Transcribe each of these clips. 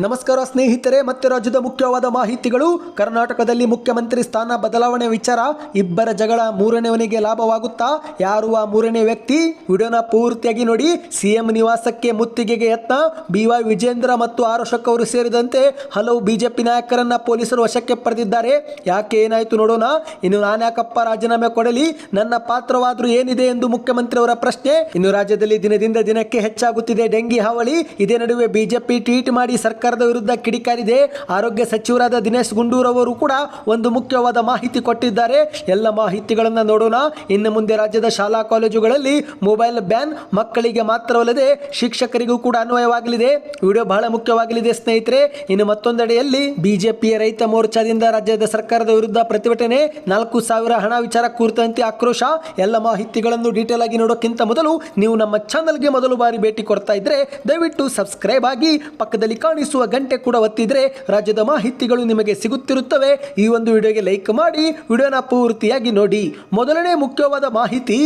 ನಮಸ್ಕಾರ ಸ್ನೇಹಿತರೆ, ಮತ್ತೆ ರಾಜ್ಯದ ಮುಖ್ಯವಾದ ಮಾಹಿತಿಗಳು. ಕರ್ನಾಟಕದಲ್ಲಿ ಮುಖ್ಯಮಂತ್ರಿ ಸ್ಥಾನ ಬದಲಾವಣೆ ವಿಚಾರ, ಇಬ್ಬರ ಜಗಳ ಮೂರನೇವನಿಗೆ ಲಾಭವಾಗುತ್ತಾ? ಯಾರು ಆ ಮೂರನೇ ವ್ಯಕ್ತಿ? ವಿಡಿಯೋನ ಪೂರ್ತಿಯಾಗಿ ನೋಡಿ. ಸಿಎಂ ನಿವಾಸಕ್ಕೆ ಮುತ್ತಿಗೆಗೆ ಯತ್ನ. ಬಿವೈ ವಿಜೇಂದ್ರ ಮತ್ತು ಆರೋಶಕ್ ಅವರು ಸೇರಿದಂತೆ ಹಲವು ಬಿಜೆಪಿ ನಾಯಕರನ್ನ ಪೊಲೀಸರು ವಶಕ್ಕೆ ಪಡೆದಿದ್ದಾರೆ. ಯಾಕೆ ಏನಾಯ್ತು ನೋಡೋಣ. ಇನ್ನು ನಾನ್ಯಾಕಪ್ಪ ರಾಜೀನಾಮೆ ಕೊಡಲಿ? ನನ್ನ ಪಾತ್ರವಾದರೂ ಏನಿದೆ ಎಂದು ಮುಖ್ಯಮಂತ್ರಿ ಅವರ ಪ್ರಶ್ನೆ. ಇನ್ನು ರಾಜ್ಯದಲ್ಲಿ ದಿನದಿಂದ ದಿನಕ್ಕೆ ಹೆಚ್ಚಾಗುತ್ತಿದೆ ಡೆಂಗಿ ಹಾವಳಿ. ಇದೇ ನಡುವೆ ಬಿಜೆಪಿ ಟ್ವೀಟ್ ಮಾಡಿ ಸರ್ಕಾರದ ವಿರುದ್ಧ ಕಿಡಿಕಾರಿದೆ. ಆರೋಗ್ಯ ಸಚಿವರಾದ ದಿನೇಶ್ ಗುಂಡೂರವರು ಕೂಡ ಒಂದು ಮುಖ್ಯವಾದ ಮಾಹಿತಿ ಕೊಟ್ಟಿದ್ದಾರೆ. ಎಲ್ಲ ಮಾಹಿತಿಗಳನ್ನು ನೋಡೋಣ. ಇನ್ನು ಮುಂದೆ ರಾಜ್ಯದ ಶಾಲಾ ಕಾಲೇಜುಗಳಲ್ಲಿ ಮೊಬೈಲ್ ಬ್ಯಾನ್ ಮಕ್ಕಳಿಗೆ ಮಾತ್ರವಲ್ಲದೆ ಶಿಕ್ಷಕರಿಗೂ ಕೂಡ ಅನ್ವಯವಾಗಲಿದೆ. ವಿಡಿಯೋ ಬಹಳ ಮುಖ್ಯವಾಗಲಿದೆ ಸ್ನೇಹಿತರೆ. ಇನ್ನು ಮತ್ತೊಂದೆಡೆಯಲ್ಲಿ ಬಿಜೆಪಿಯ ರೈತ ಮೋರ್ಚಾದಿಂದ ರಾಜ್ಯದ ಸರ್ಕಾರದ ವಿರುದ್ಧ ಪ್ರತಿಭಟನೆ. ನಾಲ್ಕು ಸಾವಿರ ಹಣ ವಿಚಾರ ಕುರಿತಂತೆ ಆಕ್ರೋಶ. ಎಲ್ಲ ಮಾಹಿತಿಗಳನ್ನು ಡೀಟೇಲ್ ಆಗಿ ನೋಡೋಕ್ಕಿಂತ ಮೊದಲು ನೀವು ನಮ್ಮ ಚಾನಲ್ಗೆ ಮೊದಲು ಬಾರಿ ಭೇಟಿ ಕೊಡ್ತಾ ಇದ್ರೆ ದಯವಿಟ್ಟು ಸಬ್ಸ್ಕ್ರೈಬ್ ಆಗಿ ಪಕ್ಕದಲ್ಲಿ ಕಾಣಿಸುವ ಗಂಟೆ ಕೂಡ ಒತ್ತಿದ್ರೆ ರಾಜ್ಯದ ಮಾಹಿತಿಗಳು ನಿಮಗೆ ಸಿಗುತ್ತಿರುತ್ತವೆ. ಈ ಒಂದು ವಿಡಿಯೋಗೆ ಲೈಕ್ ಮಾಡಿ, ವಿಡಿಯೋನ ಪೂರ್ತಿಯಾಗಿ ನೋಡಿ. ಮೊದಲನೇ ಮುಖ್ಯವಾದ ಮಾಹಿತಿ,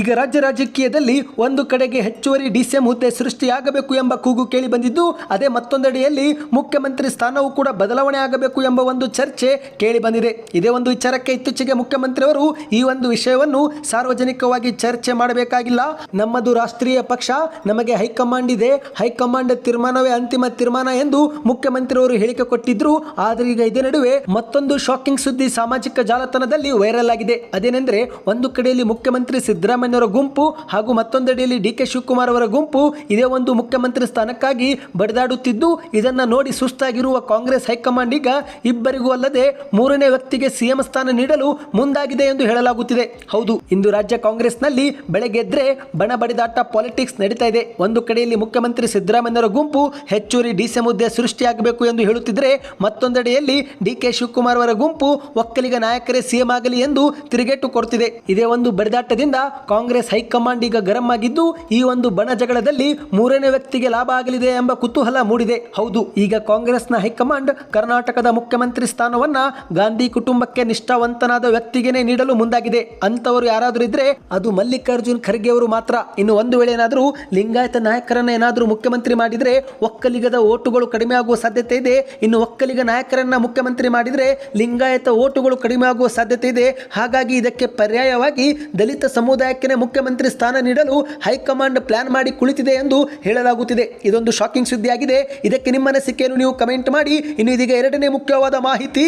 ಈಗ ರಾಜ್ಯ ರಾಜಕೀಯದಲ್ಲಿ ಒಂದು ಕಡೆಗೆ ಹೆಚ್ಚುವರಿ ಡಿಸಿಎಂ ಹುದ್ದೆ ಸೃಷ್ಟಿಯಾಗಬೇಕು ಎಂಬ ಕೂಗು ಕೇಳಿ ಬಂದಿದ್ದು, ಅದೇ ಮತ್ತೊಂದೆಡೆಯಲ್ಲಿ ಮುಖ್ಯಮಂತ್ರಿ ಸ್ಥಾನವೂ ಕೂಡ ಬದಲಾವಣೆ ಆಗಬೇಕು ಎಂಬ ಒಂದು ಚರ್ಚೆ ಕೇಳಿ ಬಂದಿದೆ. ಇದೇ ಒಂದು ವಿಚಾರಕ್ಕೆ ಇತ್ತೀಚೆಗೆ ಮುಖ್ಯಮಂತ್ರಿಯವರು ಈ ಒಂದು ವಿಷಯವನ್ನು ಸಾರ್ವಜನಿಕವಾಗಿ ಚರ್ಚೆ ಮಾಡಬೇಕಾಗಿಲ್ಲ. ನಮ್ಮದು ರಾಷ್ಟ್ರೀಯ ಪಕ್ಷ, ನಮಗೆ ಹೈಕಮಾಂಡ್ ಇದೆ. ಹೈಕಮಾಂಡ್ ತೀರ್ಮಾನವೇ ಅಂತಿಮ ತೀರ್ಮಾನ ಎಂದು ಮುಖ್ಯಮಂತ್ರಿಯವರು ಹೇಳಿಕೆ ಕೊಟ್ಟಿದ್ರು. ಆದರೆ ಈಗ ಇದೇ ನಡುವೆ ಮತ್ತೊಂದು ಶಾಕಿಂಗ್ ಸುದ್ದಿ ಸಾಮಾಜಿಕ ಜಾಲತಾಣದಲ್ಲಿ ವೈರಲ್ ಆಗಿದೆ. ಅದೇನೆಂದ್ರೆ ಒಂದು ಕಡೆಯಲ್ಲಿ ಮುಖ್ಯಮಂತ್ರಿ ಸಿದ್ದರಾಮಯ್ಯವರ ಗುಂಪು ಹಾಗೂ ಮತ್ತೊಂದೆಡೆಯಲ್ಲಿ ಡಿ ಕೆ ಶಿವಕುಮಾರ್ ಅವರ ಗುಂಪು ಇದೇ ಒಂದು ಮುಖ್ಯಮಂತ್ರಿ ಸ್ಥಾನಕ್ಕಾಗಿ ಬಡಿದಾಡುತ್ತಿದ್ದು. ಇದನ್ನ ನೋಡಿ ಸುಸ್ತಾಗಿರುವ ಕಾಂಗ್ರೆಸ್ ಹೈಕಮಾಂಡ್ ಈಗ ಇಬ್ಬರಿಗೂ ಅಲ್ಲದೆ ಮೂರನೇ ವ್ಯಕ್ತಿಗೆ ಸಿಎಂ ಸ್ಥಾನ ನೀಡಲು ಮುಂದಾಗಿದೆ ಎಂದು ಹೇಳಲಾಗುತ್ತಿದೆ. ಹೌದು, ಇಂದು ರಾಜ್ಯ ಕಾಂಗ್ರೆಸ್ನಲ್ಲಿ ಬೆಳಗ್ಗೆ ಎದ್ರೆ ಬಣ ಬಡಿದಾಟ ಪಾಲಿಟಿಕ್ಸ್ ನಡೀತಾ ಇದೆ. ಒಂದು ಕಡೆಯಲ್ಲಿ ಮುಖ್ಯಮಂತ್ರಿ ಸಿದ್ದರಾಮಯ್ಯವರ ಗುಂಪು ಹೆಚ್ಚುವರಿ ಡಿಸಿಎಂ ಸೃಷ್ಟಿಯಾಗಬೇಕು ಎಂದು ಹೇಳುತ್ತಿದ್ದರೆ ಮತ್ತೊಂದೆಡೆಯಲ್ಲಿ ಡಿ ಕೆ ಶಿವಕುಮಾರ್ ಅವರ ಗುಂಪು ಒಕ್ಕಲಿಗ ನಾಯಕರೇ ಸಿಎಂ ಆಗಲಿ ಎಂದು ತಿರುಗೇಟು ಕೊಡ್ತಿದೆ. ಇದೇ ಒಂದು ಬಡಿದಾಟದಿಂದ ಕಾಂಗ್ರೆಸ್ ಹೈಕಮಾಂಡ್ ಈಗ ಗರಂ ಆಗಿದ್ದು, ಈ ಒಂದು ಬಣ ಜಗಳದಲ್ಲಿ ಮೂರನೇ ವ್ಯಕ್ತಿಗೆ ಲಾಭ ಆಗಲಿದೆ ಎಂಬ ಕುತೂಹಲ ಮೂಡಿದೆ. ಹೌದು, ಈಗ ಕಾಂಗ್ರೆಸ್ನ ಹೈಕಮಾಂಡ್ ಕರ್ನಾಟಕದ ಮುಖ್ಯಮಂತ್ರಿ ಸ್ಥಾನವನ್ನ ಗಾಂಧಿ ಕುಟುಂಬಕ್ಕೆ ನಿಷ್ಠಾವಂತನಾದ ವ್ಯಕ್ತಿಗೇನೆ ನೀಡಲು ಮುಂದಾಗಿದೆ. ಅಂತವರು ಯಾರಾದರೂ ಇದ್ರೆ ಅದು ಮಲ್ಲಿಕಾರ್ಜುನ್ ಖರ್ಗೆ ಅವರು ಮಾತ್ರ. ಇನ್ನು ಒಂದು ವೇಳೆ ಏನಾದರೂ ಲಿಂಗಾಯತ ನಾಯಕರನ್ನ ಏನಾದರೂ ಮುಖ್ಯಮಂತ್ರಿ ಮಾಡಿದರೆ ಒಕ್ಕಲಿಗದ ಓಟುಗಳು ಕಡಿಮೆ ಆಗುವ ಸಾಧ್ಯತೆ ಇದೆ. ಇನ್ನು ಒಕ್ಕಲಿಗ ನಾಯಕರನ್ನ ಮುಖ್ಯಮಂತ್ರಿ ಮಾಡಿದರೆ ಲಿಂಗಾಯತ ಓಟುಗಳು ಕಡಿಮೆ ಆಗುವ ಸಾಧ್ಯತೆ ಇದೆ. ಹಾಗಾಗಿ ಇದಕ್ಕೆ ಪರ್ಯಾಯವಾಗಿ ದಲಿತ ಸಮುದಾಯಕ್ಕೆ ಮುಖ್ಯಮಂತ್ರಿ ಸ್ಥಾನ ನೀಡಲು ಹೈಕಮಾಂಡ್ ಪ್ಲಾನ್ ಮಾಡಿ ಕುಳಿತಿದೆ ಎಂದು ಹೇಳಲಾಗುತ್ತಿದೆ. ಇದೊಂದು ಶಾಕಿಂಗ್ ಸುದ್ದಿಯಾಗಿದೆ. ಇದಕ್ಕೆ ನಿಮ್ಮ ಅನಿಸಿಕೆಯನ್ನು ನೀವು ಕಮೆಂಟ್ ಮಾಡಿ. ಇನ್ನು ಇದೀಗ ಎರಡನೇ ಮುಖ್ಯವಾದ ಮಾಹಿತಿ.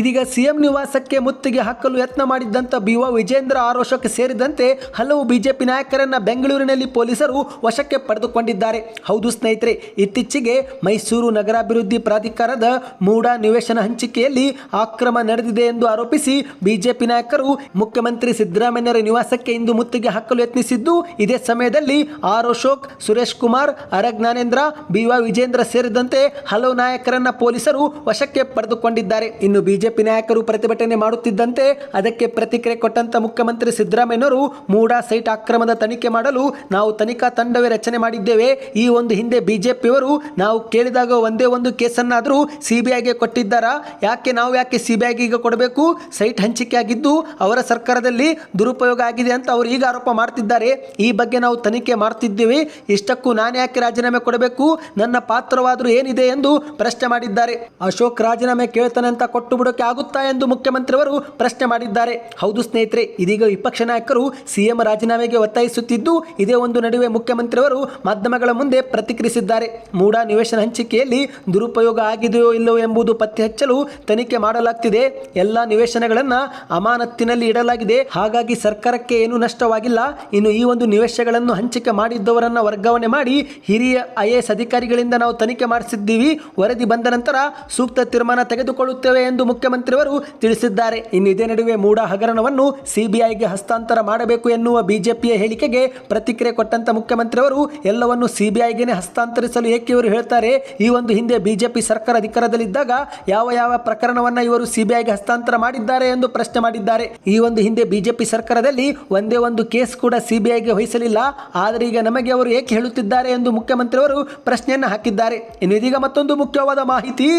ಇದೀಗ ಸಿಎಂ ನಿವಾಸಕ್ಕೆ ಮುತ್ತಿಗೆ ಹಾಕಲು ಯತ್ನ ಮಾಡಿದ್ದಂತ ಬಿ ವಿಜೇಂದ್ರ ಆರೋಶಕ್ಕೆ ಸೇರಿದಂತೆ ಹಲವು ಬಿಜೆಪಿ ನಾಯಕರನ್ನ ಬೆಂಗಳೂರಿನಲ್ಲಿ ಪೊಲೀಸರು ವಶಕ್ಕೆ ಪಡೆದುಕೊಂಡಿದ್ದಾರೆ. ಹೌದು ಸ್ನೇಹಿತರೆ, ಇತ್ತೀಚೆಗೆ ಮೈಸೂರು ನಗರಾಭಿವೃದ್ಧಿ ಪ್ರಾಧಿಕಾರದ ಮೂಡ ನಿವೇಶನ ಹಂಚಿಕೆಯಲ್ಲಿ ಅಕ್ರಮ ನಡೆದಿದೆ ಎಂದು ಆರೋಪಿಸಿ ಬಿಜೆಪಿ ನಾಯಕರು ಮುಖ್ಯಮಂತ್ರಿ ಸಿದ್ದರಾಮಯ್ಯರ ನಿವಾಸಕ್ಕೆ ಇಂದು ಮುತ್ತಿಗೆ ಹಾಕಲು ಯತ್ನಿಸಿದ್ದು, ಇದೇ ಸಮಯದಲ್ಲಿ ಆರ್ ಅಶೋಕ್ ಸುರೇಶ್ ಕುಮಾರ್ ಅರಜ್ಞಾನೇಂದ್ರ ಜ್ಞಾನೇಂದ್ರ ಬಿ ವಿಜೇಂದ್ರ ಸೇರಿದಂತೆ ಹಲವು ನಾಯಕರನ್ನ ಪೊಲೀಸರು ವಶಕ್ಕೆ ಪಡೆದುಕೊಂಡಿದ್ದಾರೆ. ಇನ್ನು ಬಿಜೆಪಿ ನಾಯಕರು ಪ್ರತಿಭಟನೆ ಮಾಡುತ್ತಿದ್ದಂತೆ ಅದಕ್ಕೆ ಪ್ರತಿಕ್ರಿಯೆ ಕೊಟ್ಟಂತ ಮುಖ್ಯಮಂತ್ರಿ ಸಿದ್ದರಾಮಯ್ಯನವರು ಮೂಡಾ ಸೈಟ್ ಅಕ್ರಮದ ತನಿಖೆ ಮಾಡಲು ನಾವು ತನಿಖಾ ತಂಡವೇ ರಚನೆ ಮಾಡಿದ್ದೇವೆ. ಈ ಒಂದು ಹಿಂದೆ ಬಿಜೆಪಿಯವರು ನಾವು ಕೇಳಿದಾಗ ಒಂದೇ ಒಂದು ಕೇಸನ್ನಾದರೂ ಸಿಬಿಐಗೆ ಕೊಟ್ಟಿದ್ದಾರಾ? ಯಾಕೆ ನಾವು ಯಾಕೆ ಸಿಬಿಐಗೆ ಈಗ ಕೊಡಬೇಕು? ಸೈಟ್ ಹಂಚಿಕೆ ಆಗಿದ್ದು ಅವರ ಸರ್ಕಾರದಲ್ಲಿ ದುರುಪಯೋಗ ಆಗಿದೆ ಅಂತ ಅವರು ಈಗ ಆರೋಪ ಮಾಡ್ತಿದ್ದಾರೆ. ಈ ಬಗ್ಗೆ ನಾವು ತನಿಖೆ ಮಾಡ್ತಿದ್ದೀವಿ. ಇಷ್ಟಕ್ಕೂ ನಾನು ಯಾಕೆ ರಾಜೀನಾಮೆ ಕೊಡಬೇಕು? ನನ್ನ ಪಾತ್ರವಾದರೂ ಏನಿದೆ ಎಂದು ಪ್ರಶ್ನೆ ಮಾಡಿದ್ದಾರೆ. ಅಶೋಕ್ ರಾಜೀನಾಮೆ ಕೇಳ್ತಾನೆ ಅಂತ ಕೊಟ್ಟು ಬಿಡೋಕೆ ಆಗುತ್ತಾ ಎಂದು ಮುಖ್ಯಮಂತ್ರಿಯವರು ಪ್ರಶ್ನೆ ಮಾಡಿದ್ದಾರೆ. ಹೌದು ಸ್ನೇಹಿತರೆ, ಇದೀಗ ವಿಪಕ್ಷ ನಾಯಕರು ಸಿಎಂ ರಾಜೀನಾಮೆಗೆ ಒತ್ತಾಯಿಸುತ್ತಿದ್ದು ಇದೇ ಒಂದು ನಡುವೆ ಮುಖ್ಯಮಂತ್ರಿಯವರು ಮಾಧ್ಯಮಗಳ ಮುಂದೆ ಪ್ರತಿಕ್ರಿಯಿಸಿದ್ದಾರೆ. ಮೂಡಾ ನಿವೇಶನ ಹಂಚಿಕೆಯಲ್ಲಿ ದುರುಪಯೋಗ ಆಗಿದೆಯೋ ಇಲ್ಲವೋ ಎಂಬುದು ಪತ್ತೆ ಹಚ್ಚಲು ತನಿಖೆ ಮಾಡಲಾಗ್ತಿದೆ. ಎಲ್ಲ ನಿವೇಶನಗಳನ್ನು ಅಮಾನತ್ತಿನಲ್ಲಿ ಇಡಲಾಗಿದೆ. ಹಾಗಾಗಿ ಸರ್ಕಾರಕ್ಕೆ ಏನೂ ನಷ್ಟವಾಗಿಲ್ಲ. ಇನ್ನು ಈ ಒಂದು ನಿವೇಶಗಳನ್ನು ಹಂಚಿಕೆ ಮಾಡಿದ್ದವರನ್ನು ವರ್ಗಾವಣೆ ಮಾಡಿ ಹಿರಿಯ ಐ ಅಧಿಕಾರಿಗಳಿಂದ ನಾವು ತನಿಖೆ ಮಾಡಿಸಿದ್ದೀವಿ. ವರದಿ ಬಂದ ನಂತರ ಸೂಕ್ತ ತೀರ್ಮಾನ ತೆಗೆದುಕೊಳ್ಳುತ್ತೇವೆ ಎಂದು ಮುಖ್ಯಮಂತ್ರಿಯವರು ತಿಳಿಸಿದ್ದಾರೆ. ಇನ್ನು ಇದೇ ನಡುವೆ ಮೂಡ ಹಗರಣವನ್ನು ಸಿಬಿಐಗೆ ಹಸ್ತಾಂತರ ಮಾಡಬೇಕು ಎನ್ನುವ ಬಿಜೆಪಿಯ ಹೇಳಿಕೆಗೆ ಪ್ರತಿಕ್ರಿಯೆ ಕೊಟ್ಟಂತ ಮುಖ್ಯಮಂತ್ರಿಯವರು ಎಲ್ಲವನ್ನು ಸಿಬಿಐಗೆ ಹಸ್ತಾಂತರಿಸಲು ಏಕೆ ಇವರು ಹೇಳ್ತಾರೆ? ಈ ಒಂದು ಹಿಂದೆ ಬಿಜೆಪಿ ಸರ್ಕಾರ ಅಧಿಕಾರದಲ್ಲಿದ್ದಾಗ ಯಾವ ಯಾವ ಪ್ರಕರಣವನ್ನ ಇವರು ಸಿಬಿಐಗೆ ಹಸ್ತಾಂತರ ಮಾಡಿದ್ದಾರೆ ಎಂದು ಪ್ರಶ್ನೆ ಮಾಡಿದ್ದಾರೆ. ಈ ಒಂದು ಹಿಂದೆ ಬಿಜೆಪಿ ಸರ್ಕಾರದಲ್ಲಿ ಒಂದೇ ಒಂದು ಕೇಸ್ ಕೂಡ ಸಿಬಿಐಗೆ ವಹಿಸಲಿಲ್ಲ. ಆದರೆ ಈಗ ನಮಗೆ ಅವರು ಏಕೆ ಹೇಳುತ್ತಿದ್ದಾರೆ ಎಂದು ಮುಖ್ಯಮಂತ್ರಿಯವರು ಪ್ರಶ್ನೆಯನ್ನು ಹಾಕಿದ್ದಾರೆ. ಇನ್ನು ಇದೀಗ ಮತ್ತೊಂದು ಮುಖ್ಯವಾದ ಮಾಹಿತಿ.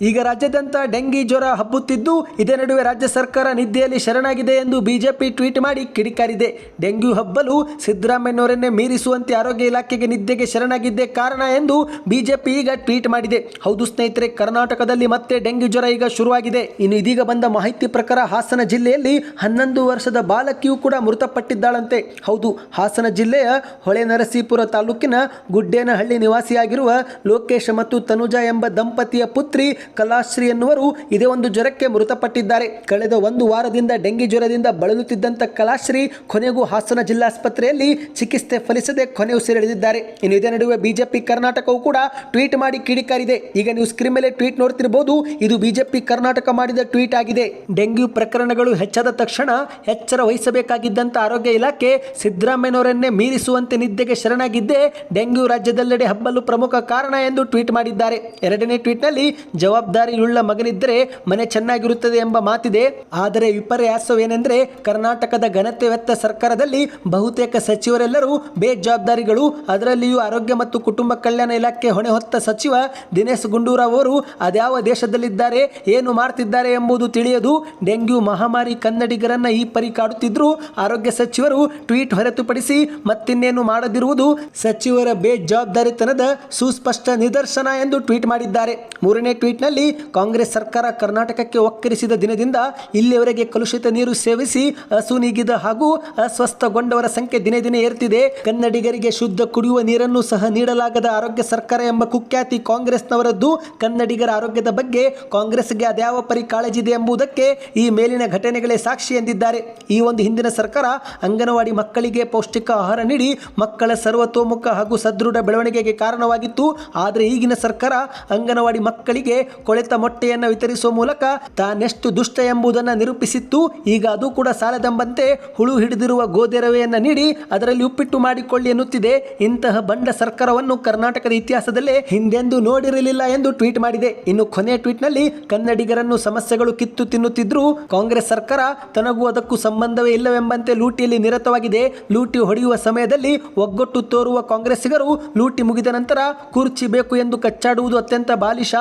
ಈಗ ರಾಜ್ಯಾದ್ಯಂತ ಡೆಂಗಿ ಜ್ವರ ಹಬ್ಬುತ್ತಿದ್ದು, ಇದೇ ನಡುವೆ ರಾಜ್ಯ ಸರ್ಕಾರ ನಿದ್ದೆಯಲ್ಲಿ ಶರಣಾಗಿದೆ ಎಂದು ಬಿಜೆಪಿ ಟ್ವೀಟ್ ಮಾಡಿ ಕಿಡಿಕಾರಿದೆ. ಡೆಂಗ್ಯೂ ಹಬ್ಬಲು ಸಿದ್ದರಾಮಯ್ಯನವರನ್ನೇ ಮೀರಿಸುವಂತೆ ಆರೋಗ್ಯ ಇಲಾಖೆಗೆ ನಿದ್ದೆಗೆ ಶರಣಾಗಿದ್ದೇ ಕಾರಣ ಎಂದು ಬಿಜೆಪಿ ಈಗ ಟ್ವೀಟ್ ಮಾಡಿದೆ. ಹೌದು ಸ್ನೇಹಿತರೆ, ಕರ್ನಾಟಕದಲ್ಲಿ ಮತ್ತೆ ಡೆಂಗ್ಯೂ ಜ್ವರ ಈಗ ಶುರುವಾಗಿದೆ. ಇನ್ನು ಇದೀಗ ಬಂದ ಮಾಹಿತಿ ಪ್ರಕಾರ ಹಾಸನ ಜಿಲ್ಲೆಯಲ್ಲಿ ಹನ್ನೊಂದು ವರ್ಷದ ಬಾಲಕಿಯೂ ಕೂಡ ಮೃತಪಟ್ಟಿದ್ದಾಳಂತೆ. ಹೌದು, ಹಾಸನ ಜಿಲ್ಲೆಯ ಹೊಳೆ ನರಸೀಪುರ ತಾಲೂಕಿನ ಗುಡ್ಡೇನಹಳ್ಳಿ ನಿವಾಸಿಯಾಗಿರುವ ಲೋಕೇಶ್ ಮತ್ತು ತನುಜಾ ಎಂಬ ದಂಪತಿಯ ಪುತ್ರಿ ಕಲಾಶ್ರೀ ಎನ್ನುವರು ಇದೇ ಒಂದು ಜ್ವರಕ್ಕೆ ಮೃತಪಟ್ಟಿದ್ದಾರೆ. ಕಳೆದ ಒಂದು ವಾರದಿಂದ ಡೆಂಗಿ ಜ್ವರದಿಂದ ಬಳಲುತ್ತಿದ್ದಂಥ ಕಲಾಶ್ರೀ ಕೊನೆಗೂ ಹಾಸನ ಜಿಲ್ಲಾಸ್ಪತ್ರೆಯಲ್ಲಿ ಚಿಕಿತ್ಸೆ ಫಲಿಸದೆ ಕೊನೆ ಉಸಿರೆಳೆದಿದ್ದಾರೆ ಇನ್ನು ಇದೇ ನಡುವೆ ಬಿಜೆಪಿ ಕರ್ನಾಟಕವು ಕೂಡ ಟ್ವೀಟ್ ಮಾಡಿ ಕಿಡಿಕಾರಿದೆ. ಈಗ ನೀವು ಸ್ಕ್ರೀನ್ ಮೇಲೆ ಟ್ವೀಟ್ ನೋಡ್ತಿರಬಹುದು ಇದು ಬಿಜೆಪಿ ಕರ್ನಾಟಕ ಮಾಡಿದ ಟ್ವೀಟ್ ಆಗಿದೆ. ಡೆಂಗ್ಯೂ ಪ್ರಕರಣಗಳು ಹೆಚ್ಚಾದ ತಕ್ಷಣ ಎಚ್ಚರ ವಹಿಸಬೇಕಾಗಿದ್ದಂಥ ಆರೋಗ್ಯ ಇಲಾಖೆ ಸಿದ್ದರಾಮಯ್ಯನವರನ್ನೇ ಮೀರಿಸುವಂತೆ ನಿದ್ದೆಗೆ ಶರಣಾಗಿದ್ದೇ ಡೆಂಗ್ಯೂ ರಾಜ್ಯದೆಲ್ಲೆಡೆ ಹಬ್ಬಲು ಪ್ರಮುಖ ಕಾರಣ ಎಂದು ಟ್ವೀಟ್ ಮಾಡಿದ್ದಾರೆ. ಎರಡನೇ ಟ್ವೀಟ್ನಲ್ಲಿ ಜವಾಬ್ದಾರಿಯುಳ್ಳ ಮಗನಿದ್ದರೆ ಮನೆ ಚೆನ್ನಾಗಿರುತ್ತದೆ ಎಂಬ ಮಾತಿದೆ. ಆದರೆ ವಿಪರ್ಯಾಸವೇನೆಂದರೆ ಕರ್ನಾಟಕದ ಘನತೆವೆತ್ತ ಸರ್ಕಾರದಲ್ಲಿ ಬಹುತೇಕ ಸಚಿವರೆಲ್ಲರೂ ಬೇಜವಾಬ್ದಾರಿಗಳು. ಅದರಲ್ಲಿಯೂ ಆರೋಗ್ಯ ಮತ್ತು ಕುಟುಂಬ ಕಲ್ಯಾಣ ಇಲಾಖೆ ಹೊಣೆ ಹೊತ್ತ ಸಚಿವ ದಿನೇಶ್ ಗುಂಡೂರಾವ್ ಅವರು ಅದ್ಯಾವ ದೇಶದಲ್ಲಿದ್ದಾರೆ, ಏನು ಮಾಡ್ತಿದ್ದಾರೆ ಎಂಬುದು ತಿಳಿಯದು. ಡೆಂಗ್ಯೂ ಮಹಾಮಾರಿ ಕನ್ನಡಿಗರನ್ನ ಈ ಪರಿ ಕಾಡುತ್ತಿದ್ರು. ಆರೋಗ್ಯ ಸಚಿವರು ಟ್ವೀಟ್ ಹೊರತುಪಡಿಸಿ ಮತ್ತಿನ್ನೇನು ಮಾಡದಿರುವುದು. ಸಚಿವರ ಬೇಜವಾಬ್ದಾರಿತನದ ಸುಸ್ಪಷ್ಟ ನಿದರ್ಶನ ಎಂದು ಟ್ವೀಟ್ ಮಾಡಿದ್ದಾರೆ. ಮೂರನೇ ಟ್ವೀಟ್ನಲ್ಲಿ ಕಾಂಗ್ರೆಸ್ ಸರ್ಕಾರ ಕರ್ನಾಟಕಕ್ಕೆ ಒಕ್ಕರಿಸಿದ ದಿನದಿಂದ ಇಲ್ಲಿಯವರೆಗೆ ಕಲುಷಿತ ನೀರು ಸೇವಿಸಿ ಅಸುನೀಗಿದ ಹಾಗೂ ಅಸ್ವಸ್ಥಗೊಂಡವರ ಸಂಖ್ಯೆ ದಿನೇ ದಿನೇ ಏರ್ತಿದೆ. ಕನ್ನಡಿಗರಿಗೆ ಶುದ್ಧ ಕುಡಿಯುವ ನೀರನ್ನು ಸಹ ನೀಡಲಾಗದ ಆರೋಗ್ಯ ಸರ್ಕಾರ ಎಂಬ ಕುಖ್ಯಾತಿ ಕಾಂಗ್ರೆಸ್ನವರದ್ದು ಕನ್ನಡಿಗರ ಆರೋಗ್ಯದ ಬಗ್ಗೆ ಕಾಂಗ್ರೆಸ್ಗೆ ಅದ್ಯಾವ ಪರಿ ಕಾಳಜಿ ಇದೆ ಎಂಬುದಕ್ಕೆ ಈ ಮೇಲಿನ ಘಟನೆಗಳೇ ಸಾಕ್ಷಿ ಎಂದಿದ್ದಾರೆ. ಈ ಒಂದು ಹಿಂದಿನ ಸರ್ಕಾರ ಅಂಗನವಾಡಿ ಮಕ್ಕಳಿಗೆ ಪೌಷ್ಟಿಕ ಆಹಾರ ನೀಡಿ ಮಕ್ಕಳ ಸರ್ವತೋಮುಖ ಹಾಗೂ ಸದೃಢ ಬೆಳವಣಿಗೆಗೆ ಕಾರಣವಾಗಿತ್ತು. ಆದರೆ ಈಗಿನ ಸರ್ಕಾರ ಅಂಗನವಾಡಿ ಮಕ್ಕಳಿಗೆ ಕೊಳೆತ ಮೊಟ್ಟೆಯನ್ನು ವಿತರಿಸುವ ಮೂಲಕ ತಾನೆಷ್ಟು ದುಷ್ಟ ಎಂಬುದನ್ನು ನಿರೂಪಿಸಿತ್ತು. ಈಗ ಅದು ಕೂಡ ಸಾಲದೆಂಬಂತೆ ಹುಳು ಹಿಡಿದಿರುವ ಗೋದೆರವೆಯನ್ನು ನೀಡಿ ಅದರಲ್ಲಿ ಉಪ್ಪಿಟ್ಟು ಮಾಡಿಕೊಳ್ಳಿ ಎನ್ನುತ್ತಿದೆ. ಇಂತಹ ಬಂಡ ಸರ್ಕಾರವನ್ನು ಕರ್ನಾಟಕದ ಇತಿಹಾಸದಲ್ಲೇ ಹಿಂದೆಂದೂ ನೋಡಿರಲಿಲ್ಲ ಎಂದು ಟ್ವೀಟ್ ಮಾಡಿದೆ. ಇನ್ನು ಕೊನೆಯ ಟ್ವೀಟ್ನಲ್ಲಿ ಕನ್ನಡಿಗರನ್ನು ಸಮಸ್ಯೆಗಳು ಕಿತ್ತು ತಿನ್ನುತ್ತಿದ್ರು ಕಾಂಗ್ರೆಸ್ ಸರ್ಕಾರ ತನಗೂ ಅದಕ್ಕೂ ಸಂಬಂಧವೇ ಇಲ್ಲವೆಂಬಂತೆ ಲೂಟಿಯಲ್ಲಿ ನಿರತವಾಗಿದೆ. ಲೂಟಿ ಹೊಡೆಯುವ ಸಮಯದಲ್ಲಿ ಒಗ್ಗಟ್ಟು ತೋರುವ ಕಾಂಗ್ರೆಸ್ಸಿಗರು ಲೂಟಿ ಮುಗಿದ ನಂತರ ಕುರ್ಚಿ ಬೇಕು ಎಂದು ಕಚ್ಚಾಡುವುದು ಅತ್ಯಂತ ಬಾಲಿಶ.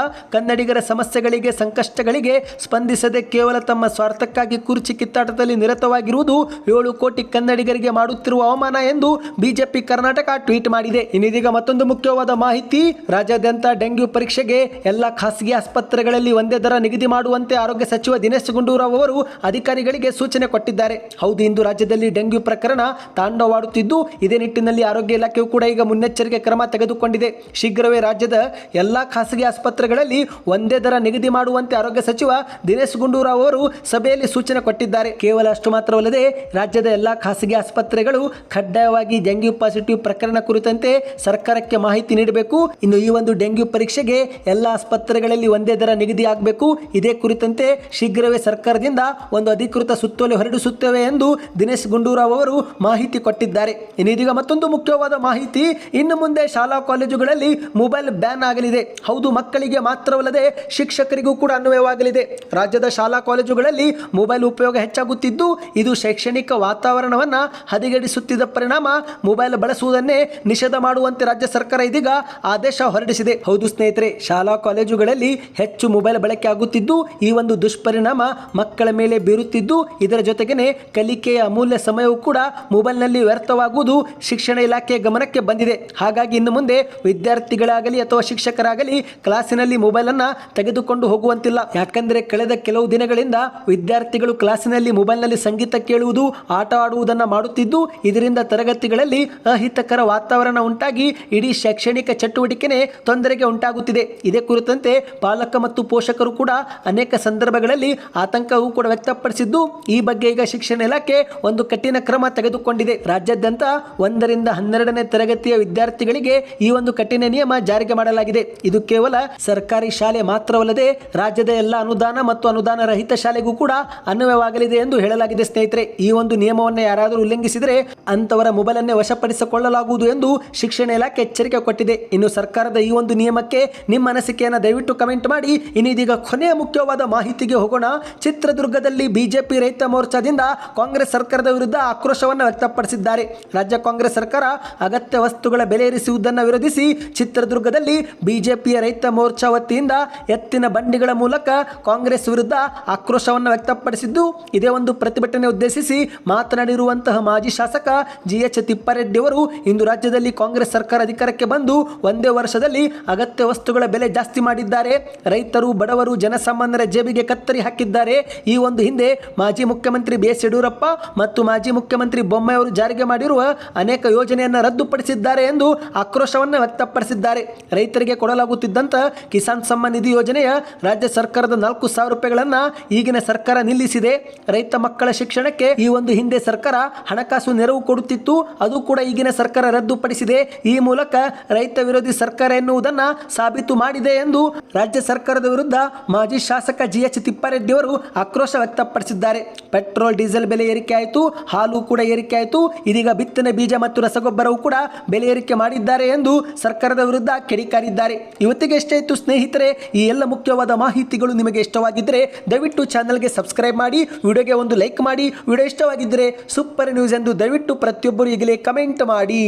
ಕನ್ನಡಿಗರ ಸಮಸ್ಯೆಗಳಿಗೆ, ಸಂಕಷ್ಟಗಳಿಗೆ ಸ್ಪಂದಿಸದೆ ಕೇವಲ ತಮ್ಮ ಸ್ವಾರ್ಥಕ್ಕಾಗಿ ಕುರ್ಚಿ ಕಿತ್ತಾಟದಲ್ಲಿ ನಿರತವಾಗಿರುವುದು ಏಳು ಕೋಟಿ ಕನ್ನಡಿಗರಿಗೆ ಮಾಡುತ್ತಿರುವ ಅವಮಾನ ಎಂದು ಬಿಜೆಪಿ ಕರ್ನಾಟಕ ಟ್ವೀಟ್ ಮಾಡಿದೆ. ಇನ್ನಿದೀಗ ಮತ್ತೊಂದು ಮುಖ್ಯವಾದ ಮಾಹಿತಿ, ರಾಜ್ಯಾದ್ಯಂತ ಡೆಂಗ್ಯೂ ಪರೀಕ್ಷೆಗೆ ಎಲ್ಲ ಖಾಸಗಿ ಆಸ್ಪತ್ರೆಗಳಲ್ಲಿ ಒಂದೇ ದರ ನಿಗದಿ ಮಾಡುವಂತೆ ಆರೋಗ್ಯ ಸಚಿವ ದಿನೇಶ್ ಗುಂಡೂರಾವ್ ಅವರು ಅಧಿಕಾರಿಗಳಿಗೆ ಸೂಚನೆ ಕೊಟ್ಟಿದ್ದಾರೆ. ಹೌದು, ಇಂದು ರಾಜ್ಯದಲ್ಲಿ ಡೆಂಗ್ಯೂ ಪ್ರಕರಣ ತಾಂಡವಾಡುತ್ತಿದ್ದು, ಇದೇ ನಿಟ್ಟಿನಲ್ಲಿ ಆರೋಗ್ಯ ಇಲಾಖೆಯು ಕೂಡ ಈಗ ಮುನ್ನೆಚ್ಚರಿಕೆ ಕ್ರಮ ತೆಗೆದುಕೊಂಡಿದೆ. ಶೀಘ್ರವೇ ರಾಜ್ಯದ ಎಲ್ಲ ಖಾಸಗಿ ಆಸ್ಪತ್ರೆಗಳಲ್ಲಿ ಒಂದೇ ದರ ನಿಗದಿ ಮಾಡುವಂತೆ ಆರೋಗ್ಯ ಸಚಿವ ದಿನೇಶ್ ಗುಂಡೂರಾವ್ ಅವರು ಸಭೆಯಲ್ಲಿ ಸೂಚನೆ ಕೊಟ್ಟಿದ್ದಾರೆ. ಕೇವಲ ಅಷ್ಟು ಮಾತ್ರವಲ್ಲದೆ ರಾಜ್ಯದ ಎಲ್ಲಾ ಖಾಸಗಿ ಆಸ್ಪತ್ರೆಗಳು ಕಡ್ಡಾಯವಾಗಿ ಡೆಂಗ್ಯೂ ಪಾಸಿಟಿವ್ ಪ್ರಕರಣ ಕುರಿತಂತೆ ಸರ್ಕಾರಕ್ಕೆ ಮಾಹಿತಿ ನೀಡಬೇಕು. ಇನ್ನು ಈ ಒಂದು ಡೆಂಗ್ಯೂ ಪರೀಕ್ಷೆಗೆ ಎಲ್ಲ ಆಸ್ಪತ್ರೆಗಳಲ್ಲಿ ಒಂದೇ ದರ ನಿಗದಿ ಆಗಬೇಕು. ಇದೇ ಕುರಿತಂತೆ ಶೀಘ್ರವೇ ಸರ್ಕಾರದಿಂದ ಒಂದು ಅಧಿಕೃತ ಸುತ್ತೋಲೆ ಹೊರಡಿಸುತ್ತೇವೆ ಎಂದು ದಿನೇಶ್ ಗುಂಡೂರಾವ್ ಅವರು ಮಾಹಿತಿ ಕೊಟ್ಟಿದ್ದಾರೆ. ಇನ್ನೀಗ ಮತ್ತೊಂದು ಮುಖ್ಯವಾದ ಮಾಹಿತಿ, ಇನ್ನು ಮುಂದೆ ಶಾಲಾ ಕಾಲೇಜುಗಳಲ್ಲಿ ಮೊಬೈಲ್ ಬ್ಯಾನ್ ಆಗಲಿದೆ. ಹೌದು, ಮಕ್ಕಳಿಗೆ ಮಾತ್ರವಲ್ಲದೆ ಶಿಕ್ಷಕರಿಗೂ ಕೂಡ ಅನ್ವಯವಾಗಲಿದೆ. ರಾಜ್ಯದ ಶಾಲಾ ಕಾಲೇಜುಗಳಲ್ಲಿ ಮೊಬೈಲ್ ಉಪಯೋಗ ಹೆಚ್ಚಾಗುತ್ತಿದ್ದು, ಇದು ಶೈಕ್ಷಣಿಕ ವಾತಾವರಣವನ್ನು ಹದಿಗೆಡಿಸುತ್ತಿದ್ದ ಪರಿಣಾಮ. ಮೊಬೈಲ್ ಬಳಸುವುದನ್ನೇ ನಿಷೇಧ ಮಾಡುವಂತೆ ರಾಜ್ಯ ಸರ್ಕಾರ ಇದೀಗ ಆದೇಶ ಹೊರಡಿಸಿದೆ. ಹೌದು ಸ್ನೇಹಿತರೆ, ಶಾಲಾ ಕಾಲೇಜುಗಳಲ್ಲಿ ಹೆಚ್ಚು ಮೊಬೈಲ್ ಬಳಕೆ ಆಗುತ್ತಿದ್ದು, ಈ ಒಂದು ದುಷ್ಪರಿಣಾಮ ಮಕ್ಕಳ ಮೇಲೆ ಬೀರುತ್ತಿದ್ದು, ಇದರ ಜೊತೆಗೇನೆ ಕಲಿಕೆಯ ಅಮೂಲ್ಯ ಸಮಯವೂ ಕೂಡ ಮೊಬೈಲ್ನಲ್ಲಿ ವ್ಯರ್ಥವಾಗುವುದು ಶಿಕ್ಷಣ ಇಲಾಖೆಯ ಗಮನಕ್ಕೆ ಬಂದಿದೆ. ಹಾಗಾಗಿ ಇನ್ನು ಮುಂದೆ ವಿದ್ಯಾರ್ಥಿಗಳಾಗಲಿ ಅಥವಾ ಶಿಕ್ಷಕರಾಗಲಿ ಕ್ಲಾಸಿನಲ್ಲಿ ಮೊಬೈಲನ್ನು ತೆಗೆದುಕೊಂಡು ಹೋಗುವಂತಿಲ್ಲ. ಯಾಕಂದರೆ ಕಳೆದ ಕೆಲವು ದಿನಗಳಿಂದ ವಿದ್ಯಾರ್ಥಿಗಳು ಕ್ಲಾಸಿನಲ್ಲಿ ಮೊಬೈಲ್ನಲ್ಲಿ ಸಂಗೀತ ಕೇಳುವುದು, ಆಟ ಆಡುವುದನ್ನು ಮಾಡುತ್ತಿದ್ದು, ಇದರಿಂದ ತರಗತಿಗಳಲ್ಲಿ ಅಹಿತಕರ ವಾತಾವರಣ ಉಂಟಾಗಿ ಇಡೀ ಶೈಕ್ಷಣಿಕ ಚಟುವಟಿಕೆನೇ ತೊಂದರೆಗೆ ಉಂಟಾಗುತ್ತಿದೆ. ಇದೇ ಕುರಿತಂತೆ ಪಾಲಕ ಮತ್ತು ಪೋಷಕರು ಕೂಡ ಅನೇಕ ಸಂದರ್ಭಗಳಲ್ಲಿ ಆತಂಕವೂ ಕೂಡ ವ್ಯಕ್ತಪಡಿಸಿದ್ದು, ಈ ಬಗ್ಗೆ ಈಗ ಶಿಕ್ಷಣ ಇಲಾಖೆ ಒಂದು ಕಠಿಣ ಕ್ರಮ ತೆಗೆದುಕೊಂಡಿದೆ. ರಾಜ್ಯಾದ್ಯಂತ ಒಂದರಿಂದ ಹನ್ನೆರಡನೇ ತರಗತಿಯ ವಿದ್ಯಾರ್ಥಿಗಳಿಗೆ ಈ ಒಂದು ಕಠಿಣ ನಿಯಮ ಜಾರಿಗೆ ಮಾಡಲಾಗಿದೆ. ಇದು ಕೇವಲ ಸರ್ಕಾರಿ ಶಾಲೆ ಮಾತ್ರವಲ್ಲದೆ ರಾಜ್ಯದ ಎಲ್ಲ ಅನುದಾನ ಮತ್ತು ಅನುದಾನ ರಹಿತ ಶಾಲೆಗೂ ಕೂಡ ಅನ್ವಯವಾಗಲಿದೆ ಎಂದು ಹೇಳಲಾಗಿದೆ ಸ್ನೇಹಿತರೆ. ಈ ಒಂದು ನಿಯಮವನ್ನು ಯಾರಾದರೂ ಉಲ್ಲಂಘಿಸಿದರೆ ಅಂತವರ ಮೊಬೈಲ್ ಅನ್ನೇ ವಶಪಡಿಸಿಕೊಳ್ಳಲಾಗುವುದು ಎಂದು ಶಿಕ್ಷಣ ಇಲಾಖೆ ಎಚ್ಚರಿಕೆ ಕೊಟ್ಟಿದೆ. ಇನ್ನು ಸರ್ಕಾರದ ಈ ಒಂದು ನಿಯಮಕ್ಕೆ ನಿಮ್ಮ ಅನಿಸಿಕೆಯನ್ನು ದಯವಿಟ್ಟು ಕಮೆಂಟ್ ಮಾಡಿ. ಇನ್ನಿದೀಗ ಕೊನೆಯ ಮುಖ್ಯವಾದ ಮಾಹಿತಿಗೆ ಹೋಗೋಣ. ಚಿತ್ರದುರ್ಗದಲ್ಲಿ ಬಿಜೆಪಿ ರೈತ ಮೋರ್ಚಾದಿಂದ ಕಾಂಗ್ರೆಸ್ ಸರ್ಕಾರದ ವಿರುದ್ಧ ಆಕ್ರೋಶವನ್ನು ವ್ಯಕ್ತಪಡಿಸಿದ್ದಾರೆ. ರಾಜ್ಯ ಕಾಂಗ್ರೆಸ್ ಸರ್ಕಾರ ಅಗತ್ಯ ವಸ್ತುಗಳ ಬೆಲೆ ಏರಿಸುವುದನ್ನು ವಿರೋಧಿಸಿ ಚಿತ್ರದುರ್ಗದಲ್ಲಿ ಬಿಜೆಪಿಯ ರೈತ ಮೋರ್ಚಾ ವತಿಯಿಂದ ಎತ್ತಿನ ಬಂಡಿಗಳ ಮೂಲಕ ಕಾಂಗ್ರೆಸ್ ವಿರುದ್ಧ ಆಕ್ರೋಶವನ್ನು ವ್ಯಕ್ತಪಡಿಸಿದ್ದು, ಇದೇ ಒಂದು ಪ್ರತಿಭಟನೆ ಉದ್ದೇಶಿಸಿ ಮಾತನಾಡಿರುವಂತಹ ಮಾಜಿ ಶಾಸಕ ಜಿ ಎಚ್ ತಿಪ್ಪಾರೆಡ್ಡಿ ಅವರು ಇಂದು ರಾಜ್ಯದಲ್ಲಿ ಕಾಂಗ್ರೆಸ್ ಸರ್ಕಾರ ಅಧಿಕಾರಕ್ಕೆ ಬಂದು ಒಂದೇ ವರ್ಷದಲ್ಲಿ ಅಗತ್ಯ ವಸ್ತುಗಳ ಬೆಲೆ ಜಾಸ್ತಿ ಮಾಡಿದ್ದಾರೆ. ರೈತರು, ಬಡವರು, ಜನಸಾಮಾನ್ಯರ ಜೇಬಿಗೆ ಕತ್ತರಿ ಹಾಕಿದ್ದಾರೆ. ಈ ಒಂದು ಹಿಂದೆ ಮಾಜಿ ಮುಖ್ಯಮಂತ್ರಿ ಬಿ ಎಸ್ ಯಡಿಯೂರಪ್ಪ ಮತ್ತು ಮಾಜಿ ಮುಖ್ಯಮಂತ್ರಿ ಬೊಮ್ಮಾಯಿಯವರು ಜಾರಿಗೆ ಮಾಡಿರುವ ಅನೇಕ ಯೋಜನೆಯನ್ನು ರದ್ದುಪಡಿಸಿದ್ದಾರೆ ಎಂದು ಆಕ್ರೋಶವನ್ನು ವ್ಯಕ್ತಪಡಿಸಿದ್ದಾರೆ. ರೈತರಿಗೆ ಕೊಡಲಾಗುತ್ತಿದ್ದಂಥ ಕಿಸಾನ್ ಸಮ್ಮಾನ್ ನಿಧಿ ಯೋಜನೆಯ ರಾಜ್ಯ ಸರ್ಕಾರದ ನಾಲ್ಕು ಸಾವಿರ ರೂಪಾಯಿಗಳನ್ನು ಈಗಿನ ಸರ್ಕಾರ ನಿಲ್ಲಿಸಿದೆ. ರೈತ ಮಕ್ಕಳ ಶಿಕ್ಷಣಕ್ಕೆ ಈ ಒಂದು ಹಿಂದೆ ಸರ್ಕಾರ ಹಣಕಾಸು ನೆರವು ಕೊಡುತ್ತಿತ್ತು. ಅದು ಕೂಡ ಈಗಿನ ಸರ್ಕಾರ ರದ್ದುಪಡಿಸಿದೆ. ಈ ಮೂಲಕ ರೈತ ವಿರೋಧಿ ಸರ್ಕಾರ ಎನ್ನುವುದನ್ನು ಸಾಬೀತು ಮಾಡಿದೆ ಎಂದು ರಾಜ್ಯ ಸರ್ಕಾರದ ವಿರುದ್ಧ ಮಾಜಿ ಶಾಸಕ ಜಿ ಎಚ್ ತಿಪ್ಪಾರೆಡ್ಡಿ ಅವರು ಆಕ್ರೋಶ ವ್ಯಕ್ತಪಡಿಸಿದ್ದಾರೆ. ಪೆಟ್ರೋಲ್, ಡೀಸೆಲ್ ಬೆಲೆ ಏರಿಕೆ ಆಯಿತು. ಹಾಲು ಕೂಡ ಏರಿಕೆ ಆಯಿತು. ಇದೀಗ ಬಿತ್ತನೆ ಬೀಜ ಮತ್ತು ರಸಗೊಬ್ಬರವು ಕೂಡ ಬೆಲೆ ಏರಿಕೆ ಮಾಡಿದ್ದಾರೆ ಎಂದು ಸರ್ಕಾರದ ವಿರುದ್ಧ ಕೆಡಿಕಾರಿದ್ದಾರೆ. ಇವತ್ತಿಗೆ ಎಷ್ಟೇ ಇತ್ತು ಸ್ನೇಹಿತರೆ? ಈ ಎಲ್ಲ ಮುಖ್ಯವಾದ ಮಾಹಿತಿಗಳು ನಿಮಗೆ ಇಷ್ಟವಾಗಿದ್ದರೆ ದಯವಿಟ್ಟು ಚಾನಲ್ಗೆ ಸಬ್ಸ್ಕ್ರೈಬ್ ಮಾಡಿ, ವಿಡಿಯೋಗೆ ಒಂದು ಲೈಕ್ ಮಾಡಿ, ವಿಡಿಯೋ ಇಷ್ಟವಾಗಿದ್ದರೆ ಸೂಪರ್ ನ್ಯೂಸ್ ಎಂದು ದಯವಿಟ್ಟು ಪ್ರತಿಯೊಬ್ಬರು ಈಗಲೇ ಕಮೆಂಟ್ ಮಾಡಿ.